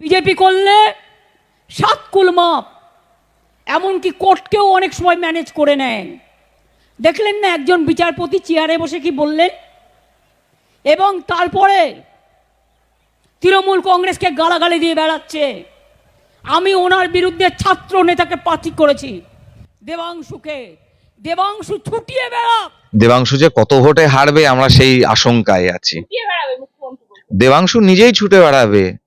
BJP করলে সাত কুল মাপ এমনকি কোর্টকেও অনেক সময় ম্যানেজ করে নেয়। দেখলেন না একজন বিচারপতি চেয়ারে বসে কি বললেন? এবং তারপরে তৃণমূল কংগ্রেসকে গালাগালি দিয়ে বেড়াচ্ছে। আমি ওনার বিরুদ্ধে ছাত্র নেতাকে প্রার্থী করেছি। দেবাংশুকে। দেবাংশু ছুটিয়ে বেড়াক। দেবাংশু যে কত ভোটে হারবে আমরা সেই আশঙ্কায় আছি। দেবাংশু নিজেই ছুটে বেড়াবে।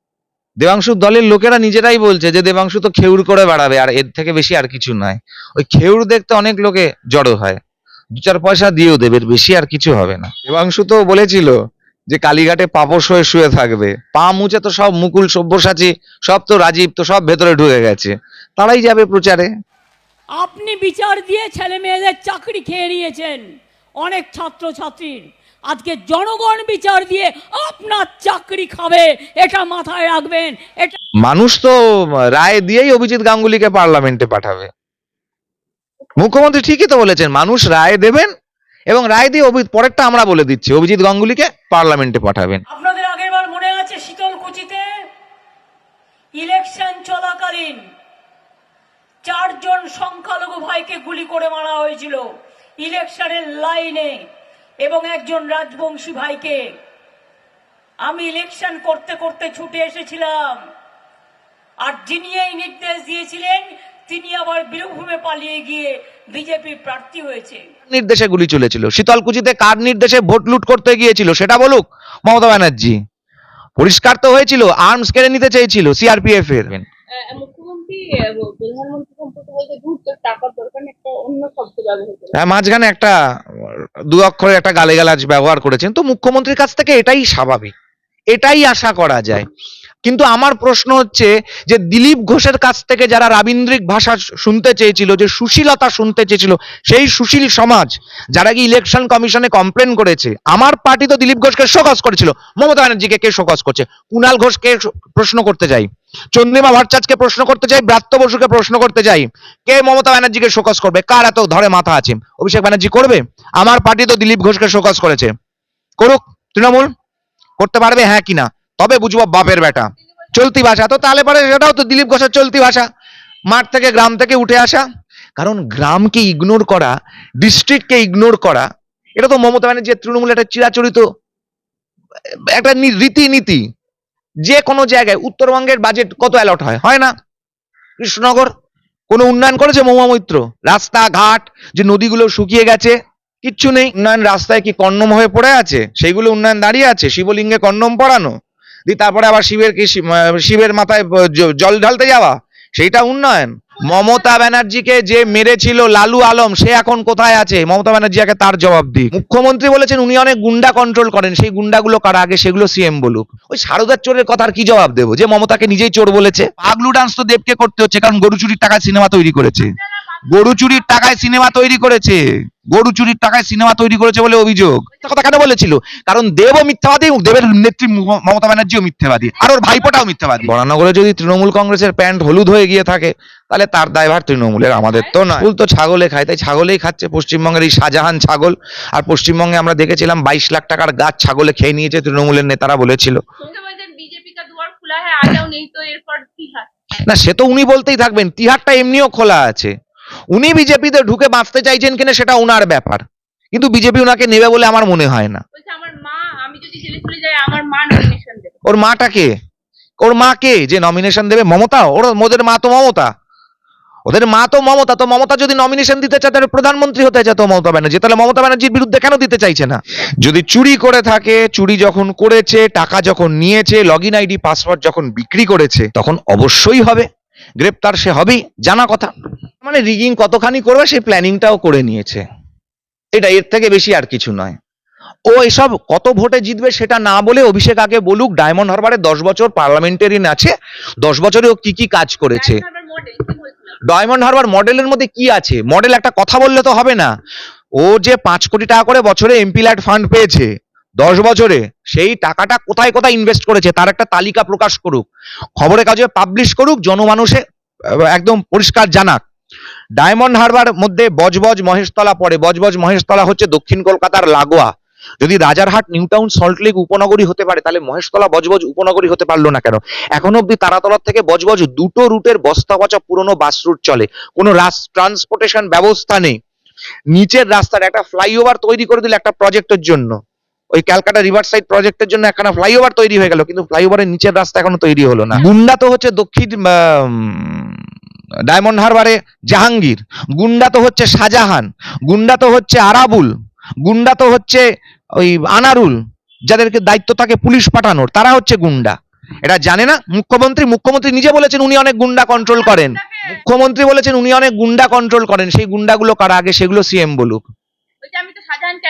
দেবাংশুর দলের লোকেরা নিজেরাই বলছে যে দেবাংশু তো খেউর করে বেড়াবে, আর এর থেকে বেশি আর কিছু নয়। ওই খেউর দেখতে অনেক লোকে জড়ো হয়। দু চার পয়সা দিয়েও দেবে বেশি আর কিছু হবে না। দেবাংশু তো বলেছিল যে কালীঘাটে পাপস হয়ে শুয়ে থাকবে। পা মুছে তো সব মুকুল, সব্যসাচী, সব তো রাজীব, তো সব ভেতরে ঢুকে গেছে। তারাই যাবে প্রচারে। আপনি বিচার দিয়ে ছেলে মেয়েদের চাকরি খেয়ে নিয়েছেন, অনেক ছাত্র ছাত্রীর আজকে জনগণ বিচার দিয়ে আপনার চাকরি খাবে এটা মাথায় রাখবেন এটা মানুষ তো রায় দিয়েই অভিজিৎ গাঙ্গুলিকে পার্লামেন্টে পাঠাবে। মুখ্যমন্ত্রী ঠিকই তো বলেছেন মানুষ রায় দেবেন এবং রায় দিয়ে অভি- পরেরটা আমরা বলে দিচ্ছি অভিজিৎ গাঙ্গুলিকে পার্লামেন্টে পাঠাবেন। আপনাদের আগেরবার মনে আছে শীতলকুচিতে ইলেকশন চলাকালীন চারজন সংখ্যালঘু ভাইকে গুলি করে মারা হয়েছিল ইলেকশনের লাইনে। এবং একজন রাজবংশী ভাইকে আমি ইলেকশন করতে করতে ছুটে এসেছিলাম। আর যিনি এই নির্দেশ দিয়েছিলেন তিনি আবার বীরভূমে পালিয়ে গিয়ে বিজেপির প্রার্থী হয়েছে। নির্দেশে গুলি চলেছিল? শীতলকুচিতে কার নির্দেশে ভোট লুট করতে গিয়েছিল? সেটা বলুক। মমতা ব্যানার্জি। পরিষ্কার তো হয়েছিল আর্মস কেড়ে নিতে চেয়েছিল সিআরপিএফ এর। হ্যাঁ মাঝখানে একটা, দু অক্ষরের একটা গালিগালাজ ব্যবহার করেছেন। তো মুখ্যমন্ত্রীর কাছ থেকে এটাই স্বাভাবিক। এটাই আশা করা যায়। কিন্তু আমার প্রশ্ন হচ্ছে যে দিলীপ ঘোষের কাছ থেকে যারা রাবীন্দ্রিক ভাষা শুনতে চেয়েছিল, যে সুশীলতা শুনতে চেয়েছিল, সেই সুশীল সমাজ, যারা কি ইলেকশন কমিশনে কমপ্লেন করেছে, আমার পার্টি তো দিলীপ ঘোষকে শোকজ করেছিল। মমতা ব্যানার্জিকে কে শোকজ করছে? কুণাল ঘোষকে প্রশ্ন করতে যাই চন্দ্রিমা ভট্টাচার্যকে প্রশ্ন করতে চাই, ব্রাত্য বসুকে প্রশ্ন করতে চাই। কে মমতা ব্যানার্জিকে শোকজ করবে? কার এত ধরে মাথা আছে? অভিষেক ব্যানার্জি করবে? আমার পার্টি তো দিলীপ ঘোষকে শোকজ করেছে। করুক, তৃণমূল, করতে পারবে হ্যাঁ কিনা তবে বুঝব বাপের বেটা। চলতি ভাষা। তো তাহলে পরে সেটাও তো দিলীপ ঘোষের চলতি ভাষা। মাঠ থেকে, গ্রাম থেকে উঠে আসা। কারণ গ্রামকে ইগনোর করা ডিস্ট্রিক্টকে ইগনোর করা, এটা তো মমতা ব্যানার্জির তৃণমূল একটা চিরাচরিত, একটা রীতিনীতি। যে কোনো জায়গায় উত্তরবঙ্গের বাজেট কত অ্যালট হয়? হয় না। কৃষ্ণনগর, কোনো উন্নয়ন করেছে মহুয়া মৈত্র? রাস্তাঘাট, যে নদীগুলো শুকিয়ে গেছে, কিচ্ছু নেই। উন্নয়ন রাস্তায় কি কন্নম হয়ে পড়ে আছে? সেইগুলো উন্নয়ন দাঁড়িয়ে আছে। শিবলিঙ্গে কন্নম পরানো। দিয়ে তারপরে আবার শিবের কি শিবের মাথায় জল ঢালতে যাওয়া? সেইটা উন্নয়ন। মমতা ব্যানার্জিকে যে মেরেছিল লালু আলম, সে এখন কোথায় আছে? মমতা ব্যানার্জি আগে তার জবাব দিক। মুখ্যমন্ত্রী বলেছেন, উনি অনেক গুন্ডা কন্ট্রোল করেন, সেই গুন্ডাগুলো কারা? আগে সেগুলো সিএম বলুক। ওই সারদার চোরের কথার কি জবাব দেবো? যে মমতাকে নিজেই চোর বলেছে। পাগলু ডান্স তো দেবকে করতে হচ্ছে, কারণ গরু চুরির টাকায় সিনেমা তৈরি করেছে। গরু চুরির টাকায় সিনেমা তৈরি করেছে। গরু চুরির টাকায় সিনেমা তৈরি করেছে বলে অভিযোগ। কথা কেন বলেছিল? কারণ দেবও মিথ্যাবাদী দেবের নেত্রী মমতা ব্যানার্জিও মিথ্যাবাদী। আর ওর ভাইপোটাও মিথ্যাবাদী। বরানগরে যদি তৃণমূল কংগ্রেসের প্যান্ট হলুদ হয়ে গিয়ে থাকে তাহলে তার দায়ভার তৃণমূলের আমাদের তো নয়। ফুল তো ছাগলে খায় তাই ছাগলেই খাচ্ছে। পশ্চিমবঙ্গের এই শাহজাহান ছাগল আর পশ্চিমবঙ্গে আমরা দেখেছিলাম বাইশ লাখ টাকার গাছ ছাগলে খেয়ে নিয়েছে তৃণমূলের নেতারা বলেছিল। না সে তো উনি বলতেই থাকবেন তিহারটা এমনিও খোলা আছে। উনি বিজেপিতে ঢুকে বাঁচতে চাইছেন কিনা সেটা উনার ব্যাপার। কিন্তু বিজেপি উনাকে নেবে বলে আমার মনে হয় না। ওর মাটা কে? ওর মা কে যে নমিনেশন দেবে? মমতা? ওর ওদের মা তো মমতা। ওদের মা তো মমতা তো মমতা যদি নমিনেশন দিতে চায় তাহলে প্রধানমন্ত্রী হতে চায় তো মমতা ব্যানার্জি। তাহলে মমতা ব্যানার্জির বিরুদ্ধে কেন দিতে চাইছে না? যদি চুরি করে থাকে চুরি যখন করেছে টাকা যখন নিয়েছে লগ ইন আইডি পাসওয়ার্ড যখন বিক্রি করেছে তখন অবশ্যই হবে। গ্রেপ্তার সে হবেই, জানা কথা। মানে রিগিং কতখানি করবে সেই প্ল্যানিংটাও করে নিয়েছে। এটা এর থেকে বেশি আর কিছু নয়। ও এসব কত ভোটে জিতবে সেটা না বলে অভিষেক আগে বলুক, ডায়মন্ড হারবারে দশ বছর পার্লামেন্টারিয়ান আছে, দশ বছরে ও কি কি কাজ করেছে। ডায়মন্ড হারবার মডেলের মধ্যে কি আছে? মডেল একটা কথা বললে তো হবে না। ও যে পাঁচ কোটি টাকা করে বছরে এমপি ল্যাট ফান্ড পেয়েছে দশ বছরে সেই টাকাটা কোথায় কোথায় ইনভেস্ট করেছে তার একটা তালিকা প্রকাশ করুক। খবরের কাগজে পাবলিশ করুক, জনমানুষে একদম পরিষ্কার জানাক। ডায়মন্ড হারবার মধ্যে বজবজ মহেশতলা পড়ে। বজবজ মহেশতলা হচ্ছে দক্ষিণ কলকাতার লাগোয়া। যদি Rajarhat New Town Salt Lake উপনগরী হতে পারে, তাহলে মহেশতলা বজবজ উপনগরী হতে পারল না কেন? এখন অব্দি তারাতলার থেকে বজবজ দুটো রুটের বস্তা পচা পুরনো বাস রুট চলে। কোনো ট্রান্সপোর্টেশন ব্যবস্থা নেই। নিচের রাস্তার একটা ফ্লাইওভার তৈরি করে দিল একটা প্রজেক্টের জন্য। ওই ক্যালকাটা রিভার সাইড প্রজেক্টের জন্য একখানা ফ্লাইওভার তৈরি হয়ে গেল, কিন্তু ফ্লাইওভারের নিচের রাস্তা এখনও তৈরি হলো না। গুন্ডা তো হচ্ছে দক্ষিণ ডায়মন্ড হারবারে জাহাঙ্গীর, গুন্ডা তো হচ্ছে শাহজাহান, গুন্ডা তো হচ্ছে আরাবুল, গুন্ডা তো হচ্ছে ওই আনারুল, যাদেরকে দায়িত্ব থাকে পুলিশ পাঠানোর, তারা হচ্ছে গুন্ডা। এটা জানে না? মুখ্যমন্ত্রী মুখ্যমন্ত্রী নিজে বলেছেন উনি অনেক গুন্ডা কন্ট্রোল করেন। মুখ্যমন্ত্রী বলেছেন উনি অনেক গুন্ডা কন্ট্রোল করেন, সেই গুন্ডাগুলো কারা আগে সেগুলো সিএম বলুক। আমি তো শাহজাহানকে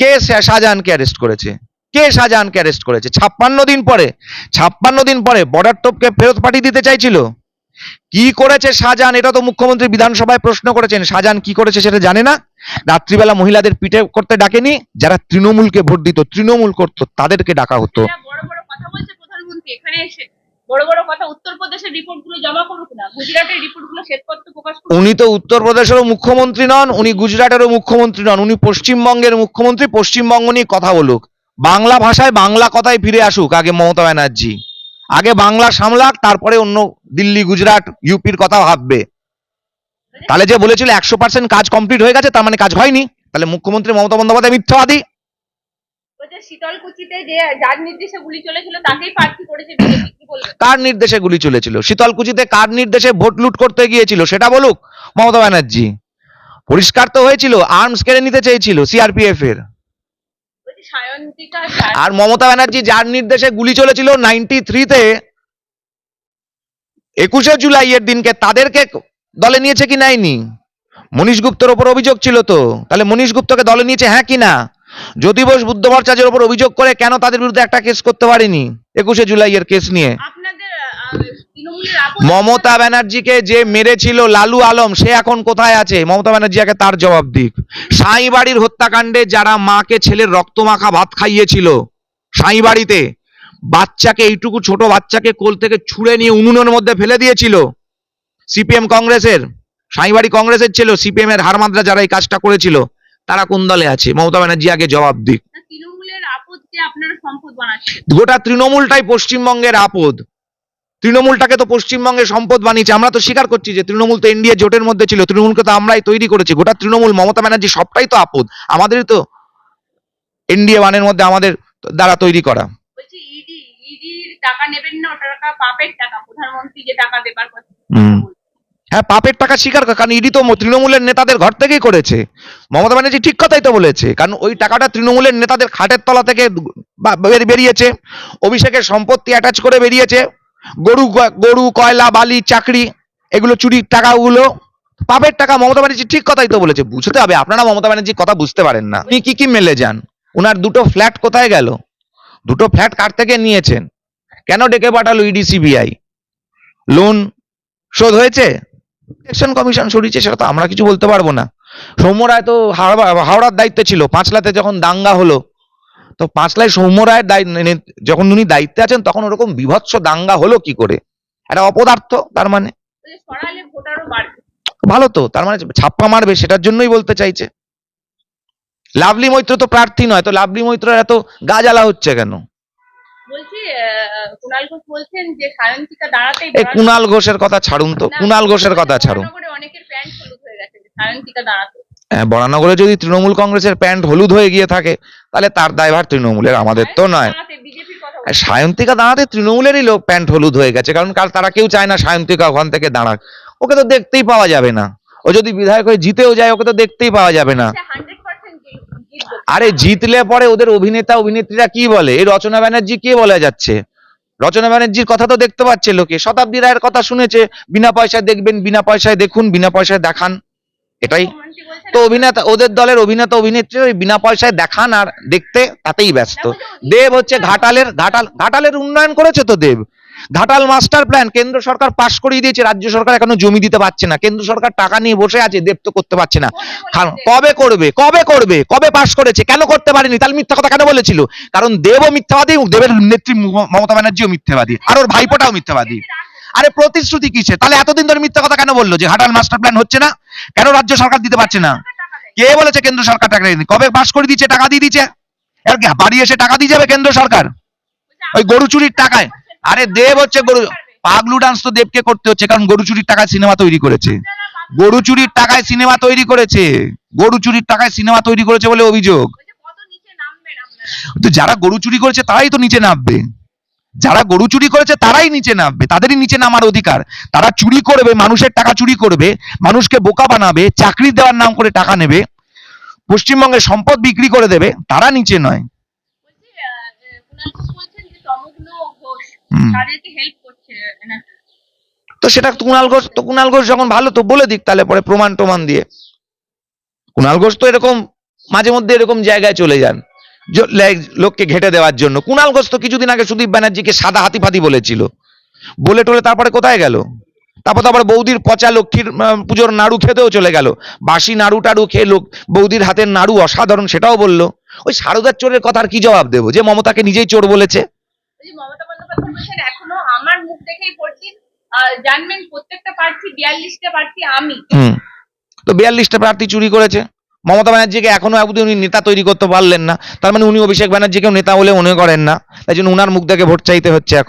কে শাহজাহানকে অ্যারেস্ট করেছে? কে শাহজাহানকে অ্যারেস্ট করেছে? ছাপ্পান্ন দিন পরে ছাপ্পান্ন দিন পরে বর্ডার টোপকে ফেরত পাঠিয়ে দিতে চাইছিল। কি করেছে শাহজাহান? এটা তো মুখ্যমন্ত্রী বিধানসভায় প্রশ্ন করেছেন। শাহজাহান কি করেছে সেটা জানে না। রাত্রিবেলা মহিলাদের পিঠে করতে ডাকেনি। যারা তৃণমূলকে ভোট দিত তৃণমূল করতো তাদেরকে ডাকা হতো। এরা বড় বড় কথা বলছে প্রধানমন্ত্রী এখানে এসে। বড় বড় কথা উত্তরপ্রদেশের রিপোর্টগুলো জমা করুক না। গুজরাটের রিপোর্টগুলো শ্বেতপত্র প্রকাশ করুক উনি তো উত্তরপ্রদেশেরও মুখ্যমন্ত্রী নন, উনি গুজরাটেরও মুখ্যমন্ত্রী নন, উনি পশ্চিমবঙ্গের মুখ্যমন্ত্রী, পশ্চিমবঙ্গ নিয়ে কথা বলুক। বাংলা ভাষায় বাংলা কথায় ফিরে আসুক, আগে মমতা ব্যানার্জি। আগে বাংলা সামলাক, তারপরে অন্য দিল্লি, গুজরাট, ইউপির কথা ভাববে। তাহলে যে বলেছিল একশো পার্সেন্ট কাজ কমপ্লিট হয়ে গেছে, তার মানে কাজ হয়নি। তাহলে মুখ্যমন্ত্রী মমতা বন্দ্যোপাধ্যায় মিথ্যাবাদী। বলছে শীতলকুচিতে যে যার নির্দেশে গুলি চলেছিল তাকেই প্রার্থী করেছে বিজেপি কি বলবেন? কার নির্দেশে গুলি চলেছিল? শীতলকুচিতে কার নির্দেশে ভোট লুট করতে গিয়েছিল? সেটা বলুক মমতা ব্যানার্জি। পরিষ্কার তো হয়েছিল আর্মস কেড়ে নিতে চেয়েছিল সিআরপিএফ এর। আর মমতা ব্যানার্জি যার নির্দেশে গুলি চলেছিল নাইনটি থ্রিতে একুশে জুলাই এর দিনকে তাদেরকে দলে নিয়েছে কি নেয়নি? মনীশ গুপ্তর ওপর অভিযোগ ছিল তো? তাহলে মনীশ গুপ্তকে দলে নিয়েছে হ্যাঁ কি না? জ্যোতি বোস বুদ্ধ ভট্টাচার্যের ওপর অভিযোগ করে কেন তাদের বিরুদ্ধে একটা কেস করতে পারেনি? একুশে জুলাই এর কেস নিয়ে। মমতা ব্যানার্জিকে যে মেরেছিল লালু আলম সে এখন কোথায় আছে? মমতা ব্যানার্জি আগে তার জবাব দিক। সাঁই বাড়ির হত্যাকাণ্ডে যারা মাকে ছেলের রক্ত মাখা ভাত খাইয়েছিল সাঁই বাড়িতে বাচ্চাকে এইটুকু ছোট বাচ্চাকে কোল থেকে ছুঁড়ে নিয়ে উনুনের মধ্যে ফেলে দিয়েছিল সিপিএম কংগ্রেসের সাঁইবাড়ি কংগ্রেসের ছিল সিপিএম এর হারমাদরা যারা এই কাজটা করেছিল। তারা কোন দলে আছে? মমতা ব্যানার্জি আগে জবাব দিক। গোটা তৃণমূলটাই পশ্চিমবঙ্গের আপদ। তৃণমূলটাকে তো পশ্চিমবঙ্গে সম্পদ বানিয়েছে। আমরা তো স্বীকার করছি যে তৃণমূল তো এনডিএ জোটের মধ্যে ছিল। তৃণমূলকে তো আমরাই তৈরি করেছি। গোটা তৃণমূল মমতা ব্যানার্জি সবটাই তো আপদ। আমাদেরই তো এনডিএ ওয়ানের মধ্যে আমাদের দ্বারা তৈরি করা। বলছি ইডি ইডির টাকা নেবেন না ওটা টাকা পাপের টাকা। প্রধানমন্ত্রী যে টাকা দেবার কথা। হুম। হ্যাঁ পাপের টাকা স্বীকার কর, কারণ ইডি তো তৃণমূলের নেতাদের ঘর থেকেই করেছে। মমতা ব্যানার্জি ঠিক কথাই তো বলেছে, কারণ ওই টাকাটা তৃণমূলের নেতাদের খাটের তলা থেকে বেরিয়েছে। অভিষেকের সম্পত্তি অ্যাটাচ করে বেরিয়েছে। গরু গরু, কয়লা, বালি, চাকরি, এগুলো চুরির টাকাগুলো। পাপের টাকা মমতা ব্যানার্জি ঠিক কথাই তো বলেছে, বুঝতে হবে, আপনারা মমতা ব্যানার্জির কথা বুঝতে পারেন না। উনি কি কি মেলে যান? উনার দুটো ফ্ল্যাট কোথায় গেল? দুটো ফ্ল্যাট কার থেকে নিয়েছেন? কেন ডেকে পাঠালো ইডি, সিবিআই? লোন শোধ হয়েছে? ইলেকশন কমিশন সরিয়েছে সেটা তো আমরা কিছু বলতে পারব না। সৌম্য রায় তো হাওড়া হাওড়ার দায়িত্বে ছিল পাঁচলাতে যখন দাঙ্গা হলো তো পাঁচলায় সৌম্য রায়ের যখন উনি দায়িত্বে আছেন তখন ওরকম বিভৎস দাঙ্গা হলো কি করে? একটা অপদার্থ তার মানে? ভালো তো তার মানে ছাপ্পা মারবে সেটার জন্যই বলতে চাইছে। লাভলি মৈত্র তো প্রার্থী নয় তো লাভলি মৈত্র এত গা জ্বালা হচ্ছে কেন? কুণাল ঘোষ বলছেন যে সায়ন্তিকা দাঁড়াতেই এই কুণাল ঘোষের কথা ছাড়ুন তো। কুণাল ঘোষের কথা ছাড়ুন। বরানগরে অনেকের প্যান্ট হলুদ হয়ে গেছে যে সায়ন্তিকা দাঁড়াতে। হ্যাঁ, বরানগরে যদি তৃণমূল কংগ্রেসের প্যান্ট হলুদ হয়ে গিয়ে থাকে তাহলে তার দায়ভার তৃণমূলের আমাদের তো নয়। সায়ন্তিকা দাঁড়াতে তৃণমূলেরই লোক প্যান্ট হলুদ হয়ে গেছে কারণ কাল তারা কেউ চায় না সায়ন্তিকা ওখান থেকে দাঁড়াক। ওকে তো দেখতেই পাওয়া যাবে না। ও যদি বিধায়ক হয়ে জিতেও যায় ওকে তো দেখতেই পাওয়া যাবে না। আচ্ছা, 100% জি- জিতবে। আরে জিতলে পরে ওদের অভিনেতা অভিনেত্রীরা কি বলে? এই রচনা ব্যানার্জি কে বলা যাচ্ছে? রচনা ব্যানার্জির কথা তো দেখতে পাচ্ছে লোকে। শতাব্দী রায়ের কথা শুনেছে বিনা পয়সায় দেখবেন বিনা পয়সায় দেখুন বিনা পয়সায় দেখান। এটাই। তো অভিনেতা ওদের দলের অভিনেতা অভিনেত্রী ওই বিনা পয়সায় দেখান আর দেখতে তাতেই ব্যস্ত। দেব হচ্ছে ঘাটালের ঘাটাল ঘাটালের উন্নয়ন করেছে তো দেব। ঘাটাল মাস্টার প্ল্যান কেন্দ্র সরকার পাশ করিয়ে দিয়েছে, রাজ্য সরকার এখনও জমি দিতে পারছে না, কেন্দ্র সরকার টাকা নিয়ে বসে আছে, দেব তো করতে পারছে না। কবে করবে কবে করবে, কবে পাশ করেছে, কেন করতে পারেনি, তাহলে মিথ্যা কথা কেন বলেছিল? কারণ দেবও মিথ্যাবাদী দেবের নেত্রী মমতা ব্যানার্জিও মিথ্যাবাদী, আর ওর ভাইপোটাও মিথ্যাবাদী। আরে প্রতিশ্রুতি কিসে তাহলে এতদিন ধরে মিথ্যা কথা কেন বলল যে ঘাটাল মাস্টার প্ল্যান হচ্ছে না? কেন রাজ্য সরকার দিতে পারছে না? কে বলেছে কেন্দ্র সরকার টাকা দেয়নি কবে পাস করে দিচ্ছে টাকা দিয়ে দিচ্ছে বাড়ি এসে টাকা দিয়ে যাবে কেন্দ্র সরকার? ওই গরু চুরির টাকায়। আরে দেব হচ্ছে গরু, পাগলু ডান্স তো দেবকে করতে হচ্ছে, কারণ গরু চুরির টাকায় সিনেমা তৈরি করেছে। গরু চুরির টাকায় সিনেমা তৈরি করেছে। গরু চুরির টাকায় সিনেমা তৈরি করেছে বলে অভিযোগ। তো যারা গরু চুরি করেছে, তারাই তো নিচে নামবে। যারা গরু চুরি করেছে, তারাই নিচে নামবে। তাদেরই নিচে নামার অধিকার। তারা চুরি করবে, মানুষের টাকা চুরি করবে, মানুষকে বোকা বানাবে, চাকরি দেওয়ার নাম করে টাকা নেবে পশ্চিমবঙ্গের সম্পদ বিক্রি করে দেবে, তারা নিচে নয় বলছি আহ, আহ, কুণাল ঘোষ বলছেন যে তমগ্ন ঘোষ হুম। তাদেরকে হেল্প করছে তো সেটা কুণাল ঘোষ তো কুণাল ঘোষ যখন ভালো তো বলে দিক তাহলে পরে প্রমাণ টমান দিয়ে। কুণাল ঘোষ তো এরকম মাঝে মধ্যে এরকম জায়গায় চলে যান লোককে ঘেটে দেওয়ার জন্য। কুণাল ঘোষ তো কিছুদিন আগে সুদীপ ব্যানার্জিকে সাদা হাতি ফাতি বলেছিল। বলে টলে তারপরে কোথায় গেল? তারপর তো আবার বৌদির পচা লক্ষ্মীর পুজোর নাড়ু খেতেও চলে গেল। বাসি নাড়ু টাড়ু খেয়ে লোক বৌদির হাতের নাড়ু অসাধারণ সেটাও বলল। ওই সারদার চোরের কথার কি জবাব দেবো? যে মমতাকে নিজেই চোর বলেছে? মমতা এখনও আমার মুখ দেখেই পড়ছেন জানবেন প্রত্যেকটা প্রার্থী বিয়াল্লিশটা প্রার্থী আমি। তো বিয়াল্লিশটা প্রার্থী চুরি করেছে। মমতা ব্যানার্জিকে এখনও অবধি উনি নেতা তৈরি করতে পারলেন না। তার মানে উনি অভিষেক ব্যানার্জিকেও নেতা বলে মনে করেন না। তাই জন্য উনার মুখ দেখে ভোট চাইতে হচ্ছে এখন।